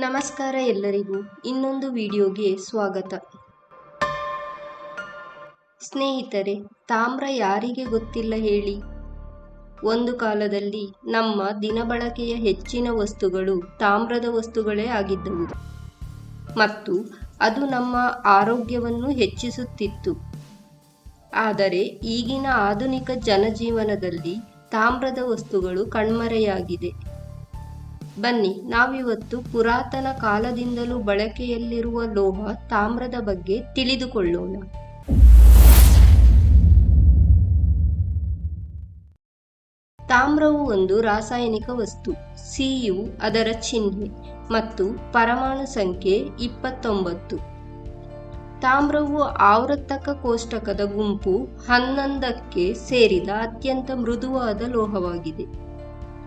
ನಮಸ್ಕಾರ ಎಲ್ಲರಿಗೂ. ಇನ್ನೊಂದು ವಿಡಿಯೋಗೆ ಸ್ವಾಗತ. ಸ್ನೇಹಿತರೆ, ತಾಮ್ರ ಯಾರಿಗೆ ಗೊತ್ತಿಲ್ಲ ಹೇಳಿ? ಒಂದು ಕಾಲದಲ್ಲಿ ನಮ್ಮ ದಿನಬಳಕೆಯ ಹೆಚ್ಚಿನ ವಸ್ತುಗಳು ತಾಮ್ರದ ವಸ್ತುಗಳೇ ಆಗಿದ್ದವು. ಮತ್ತು ಅದು ನಮ್ಮ ಆರೋಗ್ಯವನ್ನು ಹೆಚ್ಚಿಸುತ್ತಿತ್ತು. ಆದರೆ ಈಗಿನ ಆಧುನಿಕ ಜನಜೀವನದಲ್ಲಿ ತಾಮ್ರದ ವಸ್ತುಗಳು ಕಣ್ಮರೆಯಾಗಿದೆ. ಬನ್ನಿ, ನಾವಿವತ್ತು ಪುರಾತನ ಕಾಲದಿಂದಲೂ ಬಳಕೆಯಲ್ಲಿರುವ ಲೋಹ ತಾಮ್ರದ ಬಗ್ಗೆ ತಿಳಿದುಕೊಳ್ಳೋಣ. ತಾಮ್ರವು ಒಂದು ರಾಸಾಯನಿಕ ವಸ್ತು, ಸಿಯು ಅದರ ಚಿಹ್ನೆ ಮತ್ತು ಪರಮಾಣು ಸಂಖ್ಯೆ ಇಪ್ಪತ್ತೊಂಬತ್ತು. ತಾಮ್ರವು ಆವೃತ್ತಕ ಕೋಷ್ಟಕದ ಗುಂಪು ಹನ್ನೊಂದಕ್ಕೆ ಸೇರಿದ ಅತ್ಯಂತ ಮೃದುವಾದ ಲೋಹವಾಗಿದೆ.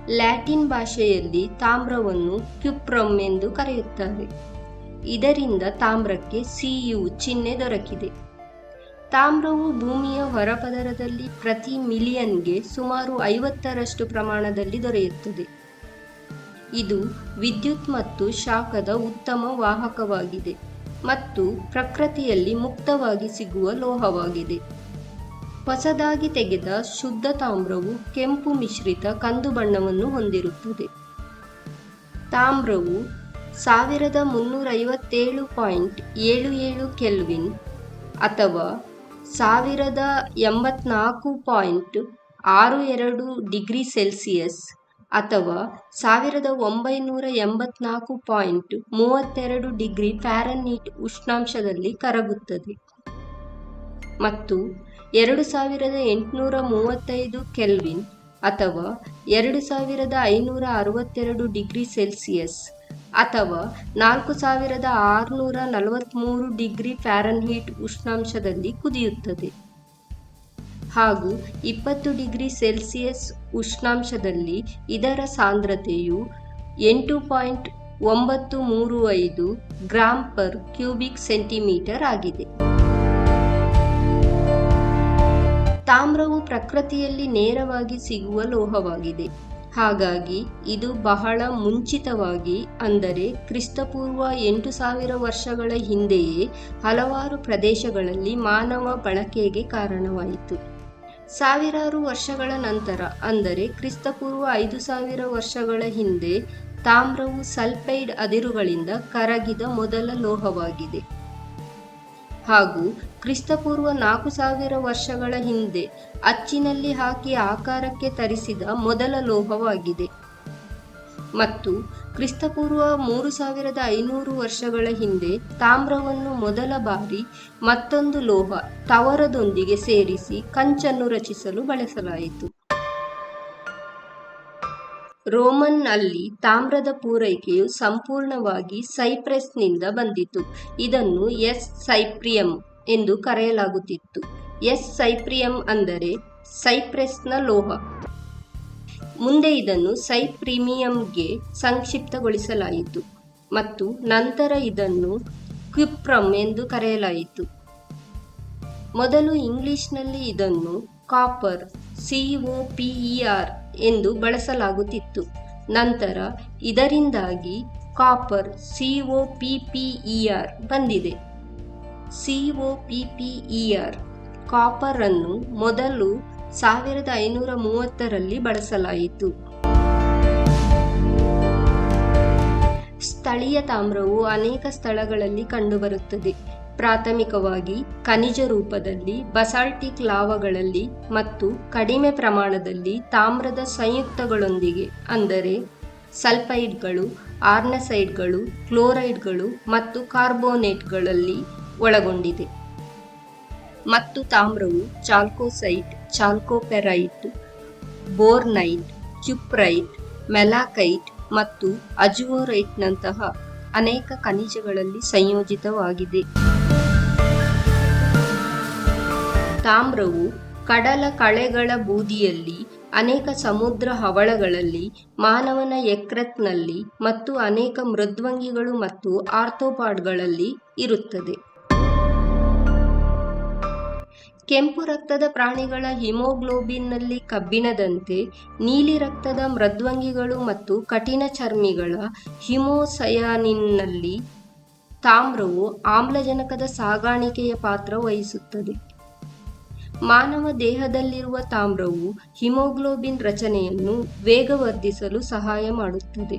ಲ್ಯಾಟಿನ್ ಭಾಷೆಯಲ್ಲಿ ತಾಮ್ರವನ್ನು ಕ್ಯುಪ್ರಮ್ ಎಂದು ಕರೆಯುತ್ತಾರೆ. ಇದರಿಂದ ತಾಮ್ರಕ್ಕೆ ಸಿಯು ಚಿಹ್ನೆ ದೊರಕಿದೆ. ತಾಮ್ರವು ಭೂಮಿಯ ಹೊರಪದರದಲ್ಲಿ ಪ್ರತಿ ಮಿಲಿಯನ್ಗೆ ಸುಮಾರು ಐವತ್ತರಷ್ಟು ಪ್ರಮಾಣದಲ್ಲಿ ದೊರೆಯುತ್ತದೆ. ಇದು ವಿದ್ಯುತ್ ಮತ್ತು ಶಾಖದ ಉತ್ತಮ ವಾಹಕವಾಗಿದೆ ಮತ್ತು ಪ್ರಕೃತಿಯಲ್ಲಿ ಮುಕ್ತವಾಗಿ ಸಿಗುವ ಲೋಹವಾಗಿದೆ. ಹೊಸದಾಗಿ ತೆಗೆದ ಶುದ್ಧ ತಾಮ್ರವು ಕೆಂಪು ಮಿಶ್ರಿತ ಕಂದು ಬಣ್ಣವನ್ನು ಹೊಂದಿರುತ್ತದೆ. ತಾಮ್ರವು ಸಾವಿರದ ಮುನ್ನೂರೈವತ್ತೇಳು ಪಾಯಿಂಟ್ ಏಳು ಏಳು ಕೆಲ್ವಿನ್ ಅಥವಾ ಸಾವಿರದ ಎಂಬತ್ನಾಲ್ಕು ಪಾಯಿಂಟ್ ಆರು ಎರಡು ಡಿಗ್ರಿ ಸೆಲ್ಸಿಯಸ್ ಅಥವಾ ಸಾವಿರದ ಒಂಬೈನೂರ ಎಂಬತ್ನಾಲ್ಕು ಪಾಯಿಂಟ್ ಮೂವತ್ತೆರಡು ಡಿಗ್ರಿ ಫ್ಯಾರನ್ಹೀಟ್ ಉಷ್ಣಾಂಶದಲ್ಲಿ ಕರಗುತ್ತದೆ. ಮತ್ತು ಎರಡು ಸಾವಿರದ ಎಂಟುನೂರ ಮೂವತ್ತೈದು ಕೆಲ್ವಿನ್ ಅಥವಾ ಎರಡು ಸಾವಿರದ ಐನೂರ ಅರವತ್ತೆರಡು ಡಿಗ್ರಿ ಸೆಲ್ಸಿಯಸ್ ಅಥವಾ ನಾಲ್ಕು ಸಾವಿರದ ಆರುನೂರ ನಲವತ್ತ್ಮೂರು ಡಿಗ್ರಿ ಫ್ಯಾರನ್ಹೀಟ್ ಉಷ್ಣಾಂಶದಲ್ಲಿ ಕುದಿಯುತ್ತದೆ. ಹಾಗೂ ಇಪ್ಪತ್ತು ಡಿಗ್ರಿ ಸೆಲ್ಸಿಯಸ್ ಉಷ್ಣಾಂಶದಲ್ಲಿ ಇದರ ಸಾಂದ್ರತೆಯು ಎಂಟು ಪಾಯಿಂಟ್ ಒಂಬತ್ತು ಮೂರು ಐದು ಗ್ರಾಂ ಪರ್ ಕ್ಯೂಬಿಕ್ ಸೆಂಟಿಮೀಟರ್ ಆಗಿದೆ. ತಾಮ್ರವು ಪ್ರಕೃತಿಯಲ್ಲಿ ನೇರವಾಗಿ ಸಿಗುವ ಲೋಹವಾಗಿದೆ. ಹಾಗಾಗಿ ಇದು ಬಹಳ ಮುಂಚಿತವಾಗಿ, ಅಂದರೆ ಕ್ರಿಸ್ತಪೂರ್ವ ಎಂಟು ಸಾವಿರ ವರ್ಷಗಳ ಹಿಂದೆಯೇ ಹಲವಾರು ಪ್ರದೇಶಗಳಲ್ಲಿ ಮಾನವ ಬಳಕೆಗೆ ಕಾರಣವಾಯಿತು. ಸಾವಿರಾರು ವರ್ಷಗಳ ನಂತರ, ಅಂದರೆ ಕ್ರಿಸ್ತಪೂರ್ವ ಐದು ಸಾವಿರ ವರ್ಷಗಳ ಹಿಂದೆ, ತಾಮ್ರವು ಸಲ್ಫೈಡ್ ಅದಿರುಗಳಿಂದ ಕರಗಿದ ಮೊದಲ ಲೋಹವಾಗಿದೆ. ಹಾಗೂ ಕ್ರಿಸ್ತಪೂರ್ವ ನಾಲ್ಕು ಸಾವಿರ ವರ್ಷಗಳ ಹಿಂದೆ ಅಚ್ಚಿನಲ್ಲಿ ಹಾಕಿ ಆಕಾರಕ್ಕೆ ತರಿಸಿದ ಮೊದಲ ಲೋಹವಾಗಿದೆ. ಮತ್ತು ಕ್ರಿಸ್ತಪೂರ್ವ ಮೂರು ಸಾವಿರದ ಐನೂರು ವರ್ಷಗಳ ಹಿಂದೆ ತಾಮ್ರವನ್ನು ಮೊದಲ ಬಾರಿ ಮತ್ತೊಂದು ಲೋಹ ತವರದೊಂದಿಗೆ ಸೇರಿಸಿ ಕಂಚನ್ನು ರಚಿಸಲು ಬಳಸಲಾಯಿತು. ರೋಮನ್ ಅಲ್ಲಿ ತಾಮ್ರದ ಪೂರೈಕೆಯು ಸಂಪೂರ್ಣವಾಗಿ ಸೈಪ್ರೆಸ್ನಿಂದ ಬಂದಿತು ಇದನ್ನು ಎಸ್ ಸೈಪ್ರಿಯಂ ಎಂದು ಕರೆಯಲಾಗುತ್ತಿತ್ತು. ಎಸ್ ಸೈಪ್ರಿಯಂ ಅಂದರೆ ಸೈಪ್ರೆಸ್ನ ಲೋಹ. ಮುಂದೆ ಇದನ್ನು ಸೈಪ್ರಿಮಿಯಂಗೆ ಸಂಕ್ಷಿಪ್ತಗೊಳಿಸಲಾಯಿತು ಮತ್ತು ನಂತರ ಇದನ್ನು ಕ್ವಿಪ್ರಮ್ ಎಂದು ಕರೆಯಲಾಯಿತು. ಮೊದಲು ಇಂಗ್ಲಿಷ್ನಲ್ಲಿ ಇದನ್ನು ಕಾಪರ್ ಸಿಒಪಿಇಆರ್ ಎಂದು ಬಳಸಲಾಗುತ್ತಿತ್ತು. ನಂತರ ಇದರಿಂದಾಗಿ ಕಾಪರ್ ಸಿಒಪಿಪಿಇಆರ್ ಬಂದಿದೆ. ಸಿಒಪಿಪಿಇಆರ್ ಕಾಪರ್ ಅನ್ನು ಮೊದಲು ಸಾವಿರದ ಐನೂರ ಮೂವತ್ತರಲ್ಲಿ ಬಳಸಲಾಯಿತು. ಸ್ಥಳೀಯ ತಾಮ್ರವು ಅನೇಕ ಸ್ಥಳಗಳಲ್ಲಿ ಕಂಡುಬರುತ್ತದೆ. ಪ್ರಾಥಮಿಕವಾಗಿ ಖನಿಜ ರೂಪದಲ್ಲಿ ಬಸಾಲ್ಟಿಕ್ ಲಾವಗಳಲ್ಲಿ ಮತ್ತು ಕಡಿಮೆ ಪ್ರಮಾಣದಲ್ಲಿ ತಾಮ್ರದ ಸಂಯುಕ್ತಗಳೊಂದಿಗೆ, ಅಂದರೆ ಸಲ್ಫೈಡ್ಗಳು, ಆರ್ನಸೈಡ್ಗಳು, ಕ್ಲೋರೈಡ್ಗಳು ಮತ್ತು ಕಾರ್ಬೋನೇಟ್ಗಳಲ್ಲಿ ಒಳಗೊಂಡಿದೆ. ಮತ್ತು ತಾಮ್ರವು ಚಾಲ್ಕೋಸೈಟ್, ಚಾಲ್ಕೋಪೆರೈಟ್, ಬೋರ್ನೈಟ್, ಕ್ಯುಪ್ರೈಟ್, ಮೆಲಾಕೈಟ್ ಮತ್ತು ಅಜುವೋರೈಟ್ನಂತಹ ಅನೇಕ ಖನಿಜಗಳಲ್ಲಿ ಸಂಯೋಜಿತವಾಗಿದೆ. ತಾಮ್ರವು ಕಡಲ ಕಳೆಗಳ ಬೂದಿಯಲ್ಲಿ ಅನೇಕ ಸಮುದ್ರ ಹವಳಗಳಲ್ಲಿ, ಮಾನವನ ಎಕ್ರೆತ್ನಲ್ಲಿ ಮತ್ತು ಅನೇಕ ಮೃದ್ವಂಗಿಗಳು ಮತ್ತು ಆರ್ಥೋಪಾಡ್ಗಳಲ್ಲಿ ಇರುತ್ತದೆ. ಕೆಂಪು ರಕ್ತದ ಪ್ರಾಣಿಗಳ ಹಿಮೋಗ್ಲೋಬಿನ್ನಲ್ಲಿ ಕಬ್ಬಿಣದಂತೆ ನೀಲಿ ರಕ್ತದ ಮೃದ್ವಂಗಿಗಳು ಮತ್ತು ಕಠಿಣ ಚರ್ಮಿಗಳ ಹಿಮೋಸಯಾನಿನ್ನಲ್ಲಿ ತಾಮ್ರವು ಆಮ್ಲಜನಕದ ಸಾಗಾಣಿಕೆಯ ಪಾತ್ರ ವಹಿಸುತ್ತದೆ. ಮಾನವ ದೇಹದಲ್ಲಿರುವ ತಾಮ್ರವು ಹಿಮೋಗ್ಲೋಬಿನ್ ರಚನೆಯನ್ನು ವೇಗವರ್ಧಿಸಲು ಸಹಾಯ ಮಾಡುತ್ತದೆ.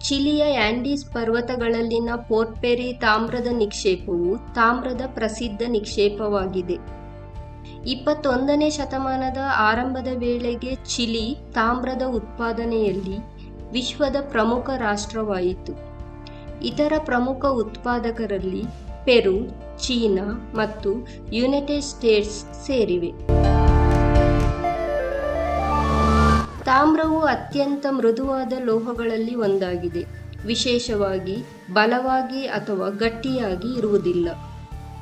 ಚಿಲಿಯ ಆಂಡೀಸ್ ಪರ್ವತಗಳಲ್ಲಿನ ಪೋರ್ಟ್ಪೆರಿ ತಾಮ್ರದ ನಿಕ್ಷೇಪವು ತಾಮ್ರದ ಪ್ರಸಿದ್ಧ ನಿಕ್ಷೇಪವಾಗಿದೆ. ಇಪ್ಪತ್ತೊಂದನೇ ಶತಮಾನದ ಆರಂಭದ ವೇಳೆಗೆ ಚಿಲಿ ತಾಮ್ರದ ಉತ್ಪಾದನೆಯಲ್ಲಿ ವಿಶ್ವದ ಪ್ರಮುಖ ರಾಷ್ಟ್ರವಾಯಿತು. ಇತರ ಪ್ರಮುಖ ಉತ್ಪಾದಕರಲ್ಲಿ ಪೆರು ಚೀನಾ ಮತ್ತು ಯುನೈಟೆಡ್ ಸ್ಟೇಟ್ಸ್ ಸೇರಿವೆ. ತಾಮ್ರವು ಅತ್ಯಂತ ಮೃದುವಾದ ಲೋಹಗಳಲ್ಲಿ ಒಂದಾಗಿದೆ. ವಿಶೇಷವಾಗಿ ಬಲವಾಗಿ ಅಥವಾ ಗಟ್ಟಿಯಾಗಿ ಇರುವುದಿಲ್ಲ.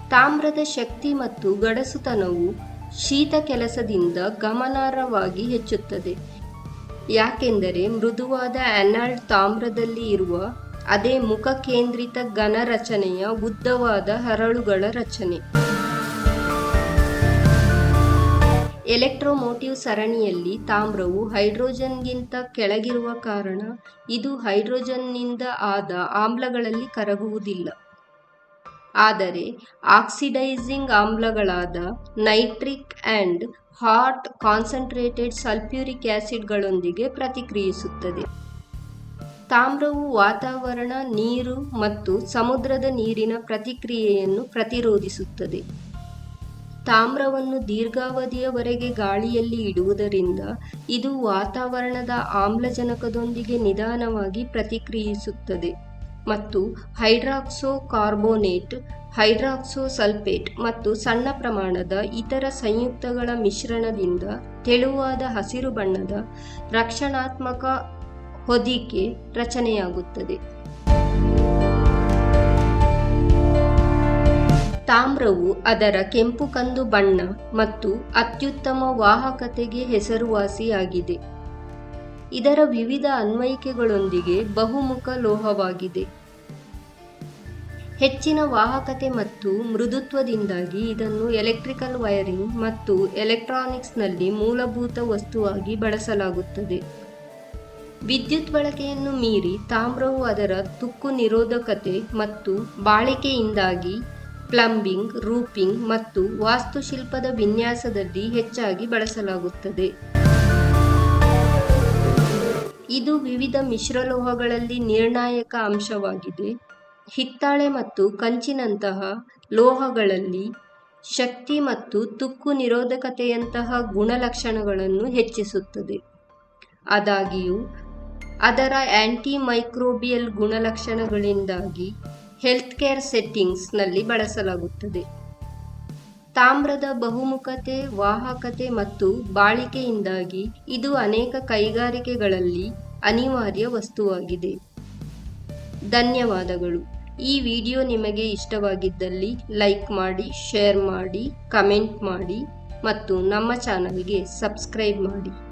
ತಾಮ್ರದ ಶಕ್ತಿ ಮತ್ತು ಗಡಸುತನವು ಶೀತ ಕೆಲಸದಿಂದ ಗಮನಾರ್ಹವಾಗಿ ಹೆಚ್ಚುತ್ತದೆ. ಯಾಕೆಂದರೆ ಮೃದುವಾದ ಅನಾಲ್ಡ್ ತಾಮ್ರದಲ್ಲಿ ಇರುವ ಅದೇ ಮುಖ ಕೇಂದ್ರಿತ ಘನ ರಚನೆಯ ಉದ್ದವಾದ ಹರಳುಗಳ ರಚನೆ. ಎಲೆಕ್ಟ್ರೋಮೋಟಿವ್ ಸರಣಿಯಲ್ಲಿ ತಾಮ್ರವು ಹೈಡ್ರೋಜನ್ಗಿಂತ ಕೆಳಗಿರುವ ಕಾರಣ ಇದು ಹೈಡ್ರೋಜನ್ನಿಂದ ಆದ ಆಮ್ಲಗಳಲ್ಲಿ ಕರಗುವುದಿಲ್ಲ. ಆದರೆ oxidising ಆಮ್ಲಗಳಾದ nitric and hot concentrated sulphuric ಆ್ಯಸಿಡ್ಗಳೊಂದಿಗೆ ಪ್ರತಿಕ್ರಿಯಿಸುತ್ತದೆ. ತಾಮ್ರವು ವಾತಾವರಣ, ನೀರು ಮತ್ತು ಸಮುದ್ರದ ನೀರಿನ ಪ್ರತಿಕ್ರಿಯೆಯನ್ನು ಪ್ರತಿರೋಧಿಸುತ್ತದೆ. ತಾಮ್ರವನ್ನು ದೀರ್ಘಾವಧಿಯವರೆಗೆ ಗಾಳಿಯಲ್ಲಿ ಇಡುವುದರಿಂದ ಇದು ವಾತಾವರಣದ ಆಮ್ಲಜನಕದೊಂದಿಗೆ ನಿಧಾನವಾಗಿ ಪ್ರತಿಕ್ರಿಯಿಸುತ್ತದೆ ಮತ್ತು ಹೈಡ್ರಾಕ್ಸೋ ಕಾರ್ಬೋನೇಟ್ ಹೈಡ್ರಾಕ್ಸೋ ಸಲ್ಫೇಟ್ ಮತ್ತು ಸಣ್ಣ ಪ್ರಮಾಣದ ಇತರ ಸಂಯುಕ್ತಗಳ ಮಿಶ್ರಣದಿಂದ ತೆಳುವಾದ ಹಸಿರು ಬಣ್ಣದ ರಕ್ಷಣಾತ್ಮಕ ಹೊದಿಕೆ ರಚನೆಯಾಗುತ್ತದೆ. ತಾಮ್ರವು ಅದರ ಕೆಂಪು ಕಂದು ಬಣ್ಣ ಮತ್ತು ಅತ್ಯುತ್ತಮ ವಾಹಕತೆಗೆ ಹೆಸರುವಾಸಿಯಾಗಿದೆ. ಇದರ ವಿವಿಧ ಅನ್ವಯಿಕೆಗಳೊಂದಿಗೆ ಬಹುಮುಖ ಲೋಹವಾಗಿದೆ. ಹೆಚ್ಚಿನ ವಾಹಕತೆ ಮತ್ತು ಮೃದುತ್ವದಿಂದಾಗಿ ಇದನ್ನು ಎಲೆಕ್ಟ್ರಿಕಲ್ ವೈರಿಂಗ್ ಮತ್ತು ಎಲೆಕ್ಟ್ರಾನಿಕ್ಸ್ನಲ್ಲಿ ಮೂಲಭೂತ ವಸ್ತುವಾಗಿ ಬಳಸಲಾಗುತ್ತದೆ. ವಿದ್ಯುತ್ ಬಳಕೆಯನ್ನು ಮೀರಿ ತಾಮ್ರವು ಅದರ ತುಕ್ಕು ನಿರೋಧಕತೆ ಮತ್ತು ಬಾಳಿಕೆಯಿಂದಾಗಿ ಪ್ಲಂಬಿಂಗ್, ರೂಪಿಂಗ್ ಮತ್ತು ವಾಸ್ತುಶಿಲ್ಪದ ವಿನ್ಯಾಸದಲ್ಲಿ ಹೆಚ್ಚಾಗಿ ಬಳಸಲಾಗುತ್ತದೆ. ಇದು ವಿವಿಧ ಮಿಶ್ರಲೋಹಗಳಲ್ಲಿ ನಿರ್ಣಾಯಕ ಅಂಶವಾಗಿದೆ. ಹಿತ್ತಾಳೆ ಮತ್ತು ಕಂಚಿನಂತಹ ಲೋಹಗಳಲ್ಲಿ ಶಕ್ತಿ ಮತ್ತು ತುಕ್ಕು ನಿರೋಧಕತೆಯಂತಹ ಗುಣಲಕ್ಷಣಗಳನ್ನು ಹೆಚ್ಚಿಸುತ್ತದೆ. ಆದಾಗ್ಯೂ ಅದರ ಆಂಟಿಮೈಕ್ರೋಬಿಯಲ್ ಗುಣಲಕ್ಷಣಗಳಿಂದಾಗಿ ಹೆಲ್ತ್ ಕೇರ್ ಸೆಟ್ಟಿಂಗ್ಸ್ನಲ್ಲಿ ಬಳಸಲಾಗುತ್ತದೆ. ತಾಮ್ರದ ಬಹುಮುಖತೆ, ವಾಹಕತೆ ಮತ್ತು ಬಾಳಿಕೆಯಿಂದಾಗಿ ಇದು ಅನೇಕ ಕೈಗಾರಿಕೆಗಳಲ್ಲಿ ಅನಿವಾರ್ಯ ವಸ್ತುವಾಗಿದೆ. ಧನ್ಯವಾದಗಳು. ಈ ವಿಡಿಯೋ ನಿಮಗೆ ಇಷ್ಟವಾಗಿದ್ದಲ್ಲಿ ಲೈಕ್ ಮಾಡಿ, ಶೇರ್ ಮಾಡಿ, ಕಮೆಂಟ್ ಮಾಡಿ ಮತ್ತು ನಮ್ಮ ಚಾನಲ್ಗೆ ಸಬ್ಸ್ಕ್ರೈಬ್ ಮಾಡಿ.